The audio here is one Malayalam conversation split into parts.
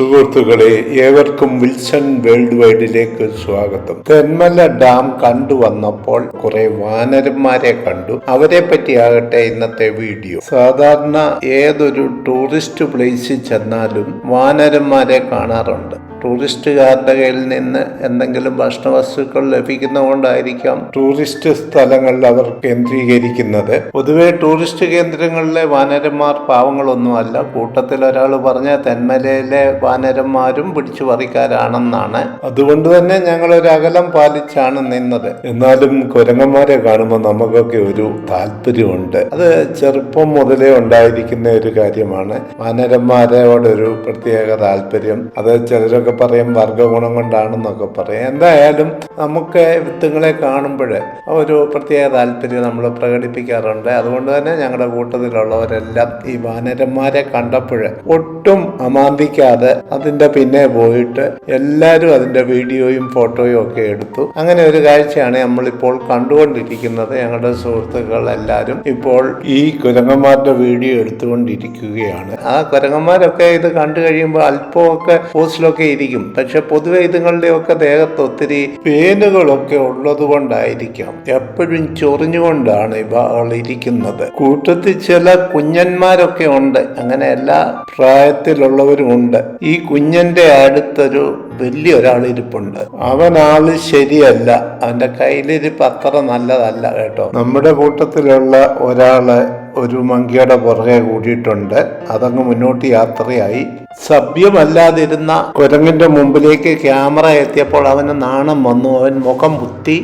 സുഹൃത്തുക്കളെ ഏവർക്കും വിൽസൺ വേൾഡ് വൈഡിലേക്ക് സ്വാഗതം. തെന്മല ഡാം കണ്ടു വന്നപ്പോൾ കുറെ വാനരന്മാരെ കണ്ടു. അവരെ പറ്റിയാകട്ടെ ഇന്നത്തെ വീഡിയോ. സാധാരണ ഏതൊരു ടൂറിസ്റ്റ് പ്ലേസിൽ ചെന്നാലും വാനരന്മാരെ കാണാറുണ്ട്. ടൂറിസ്റ്റുകാരുടെ കയ്യിൽ നിന്ന് എന്തെങ്കിലും ഭക്ഷണവസ്തുക്കൾ ലഭിക്കുന്നതുകൊണ്ടായിരിക്കാം ടൂറിസ്റ്റ് സ്ഥലങ്ങളിൽ അവർ കേന്ദ്രീകരിക്കുന്നത്. പൊതുവെ ടൂറിസ്റ്റ് കേന്ദ്രങ്ങളിലെ വാനരന്മാർ പാവങ്ങളൊന്നുമല്ല കൂട്ടത്തിൽ ഒരാൾ പറഞ്ഞ തെന്മലയിലെ വാനരന്മാരും പിടിച്ചു പറിക്കാരാണെന്നാണ് അതുകൊണ്ട് തന്നെ ഞങ്ങൾ ഒരു അകലം പാലിച്ചാണ് നിന്നത്. എന്നാലും കുരങ്ങന്മാരെ കാണുമ്പോൾ നമുക്കൊക്കെ ഒരു താല്പര്യമുണ്ട്. അത് ചെറുപ്പം മുതലേ ഉണ്ടായിരിക്കുന്ന ഒരു കാര്യമാണ്. വാനരന്മാരോടൊരു പ്രത്യേക താല്പര്യം. അത് ചിലരൊക്കെ പറയും വർഗഗുണം കൊണ്ടാണെന്നൊക്കെ പറയും. എന്തായാലും നമുക്ക് വിത്തുകളെ കാണുമ്പോൾ ഒരു പ്രത്യേക താല്പര്യം നമ്മൾ പ്രകടിപ്പിക്കാറുണ്ട്. അതുകൊണ്ട് തന്നെ ഞങ്ങളുടെ കൂട്ടത്തിലുള്ളവരെല്ലാം ഈ വാനരന്മാരെ കണ്ടപ്പോൾ ഒട്ടും അമാന്തിക്കാതെ അതിന്റെ പിന്നെ പോയിട്ട് എല്ലാവരും അതിന്റെ വീഡിയോയും ഫോട്ടോയും ഒക്കെ എടുത്തു. അങ്ങനെ ഒരു കാഴ്ചയാണ് നമ്മളിപ്പോൾ കണ്ടുകൊണ്ടിരിക്കുന്നത്. ഞങ്ങളുടെ സുഹൃത്തുക്കൾ എല്ലാവരും ഇപ്പോൾ ഈ കുരങ്ങന്മാരുടെ വീഡിയോ എടുത്തുകൊണ്ടിരിക്കുകയാണ്. ആ കുരങ്ങന്മാരൊക്കെ ഇത് കണ്ടു കഴിയുമ്പോൾ അല്പമൊക്കെ പോസ്റ്റിലൊക്കെ ഇരിക്കും. പക്ഷെ പൊതുവെ ഇതുങ്ങളുടെയൊക്കെ ദേഹത്ത് ഒത്തിരി പേനുകളൊക്കെ ഉള്ളത് കൊണ്ടായിരിക്കാം എപ്പോഴും ചൊറിഞ്ഞുകൊണ്ടാണ് ഇവ ഇരിക്കുന്നത് കൂട്ടത്തിൽ ചില കുഞ്ഞന്മാരൊക്കെ ഉണ്ട്. അങ്ങനെ എല്ലാ പ്രായത്തിലുള്ളവരും ഉണ്ട്. ഈ കുഞ്ഞന്റെ അടുത്തൊരു വലിയ ഒരാൾ ഇരിപ്പുണ്ട്. അവൻ ആൾ ശരിയല്ല. അവന്റെ കയ്യിലിരിപ്പ് അത്ര നല്ലതല്ല കേട്ടോ. നമ്മുടെ കൂട്ടത്തിലുള്ള ഒരാൾ ഒരു മങ്കിയുടെ പുറകെ കൂടിയിട്ടുണ്ട്. അതങ്ങ് മുന്നോട്ട് യാത്രയായി. സഭ്യമല്ലാതിരുന്ന കുരങ്ങിന്റെ മുമ്പിലേക്ക് ക്യാമറ എത്തിയപ്പോൾ അവന് നാണം വന്നു. അവൻ മുഖം കുത്തി.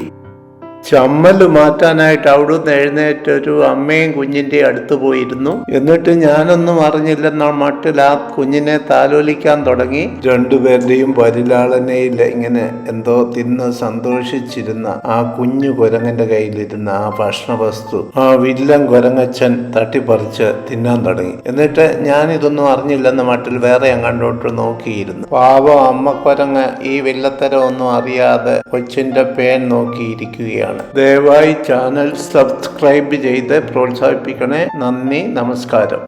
ചമ്മൽ മാറ്റാനായിട്ട് അവിടുന്ന് എഴുന്നേറ്റ് ഒരു അമ്മയും കുഞ്ഞിന്റെ അടുത്ത് പോയിരുന്നു. എന്നിട്ട് ഞാനൊന്നും അറിഞ്ഞില്ലെന്ന മട്ടിൽ ആ കുഞ്ഞിനെ താലോലിക്കാൻ തുടങ്ങി. രണ്ടുപേരുടെയും പരിലാളനയിൽ ഇങ്ങനെ എന്തോ തിന്ന് സന്തോഷിച്ചിരുന്ന ആ കുഞ്ഞു കുരങ്ങന്റെ കയ്യിലിരുന്ന ആ ഭക്ഷണ വസ്തു ആ വില്ലൻ കുരങ്ങച്ചൻ തട്ടിപ്പറിച്ച് തിന്നാൻ തുടങ്ങി. എന്നിട്ട് ഞാൻ ഇതൊന്നും അറിഞ്ഞില്ലെന്ന മട്ടിൽ വേറെ അങ്ങോട്ട് നോക്കിയിരുന്നു. പാവം അമ്മ കുരങ്ങ് ഈ വില്ലത്തരം ഒന്നും അറിയാതെ കൊച്ചിന്റെ പേൻ നോക്കിയിരിക്കുകയാണ്. ദയവായി ചാനൽ സബ്സ്ക്രൈബ് ചെയ്ത് പ്രോത്സാഹിപ്പിക്കണേ. നന്ദി നമസ്കാരം.